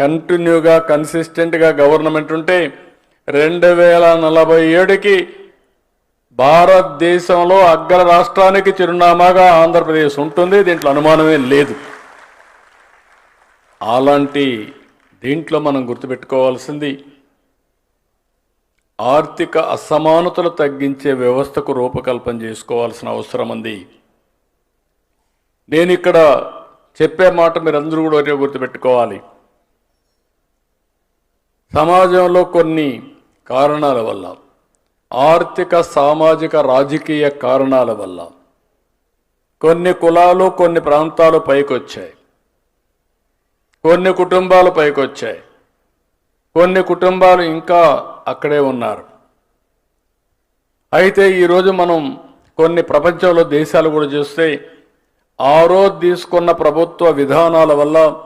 కంటిన్యూగా కన్సిస్టెంట్గా గవర్నమెంట్ ఉంటే రెండు వేల నలభై ఏడుకి భారతదేశంలో అగ్ర రాష్ట్రానికి చిరునామాగా ఆంధ్రప్రదేశ్ ఉంటుంది. దీంట్లో అనుమానమే లేదు. అలాంటి దీంట్లో మనం గుర్తుపెట్టుకోవాల్సింది ఆర్థిక అసమానతలు తగ్గించే వ్యవస్థకు రూపకల్పన చేసుకోవాల్సిన అవసరం ఉంది. నేను ఇక్కడ చెప్పే మాట మీరందరూ కూడా గుర్తుపెట్టుకోవాలి. సమాజంలో కొన్ని కారణాల వల్ల ఆర్థిక సామాజిక రాజకీయ కారణాల వల్ల కొన్ని కులాలు కొన్ని ప్రాంతాలు పైకొచ్చాయి. కొన్ని కుటుంబాలు పైకొచ్చాయి. కొన్ని కుటుంబాలు ఇంకా అక్కడే ఉన్నారు. అయితే ఈరోజు మనం కొన్ని ప్రపంచంలో దేశాలు కూడా చూస్తే ఆ రోజు తీసుకున్న ప్రభుత్వ విధానాల వల్ల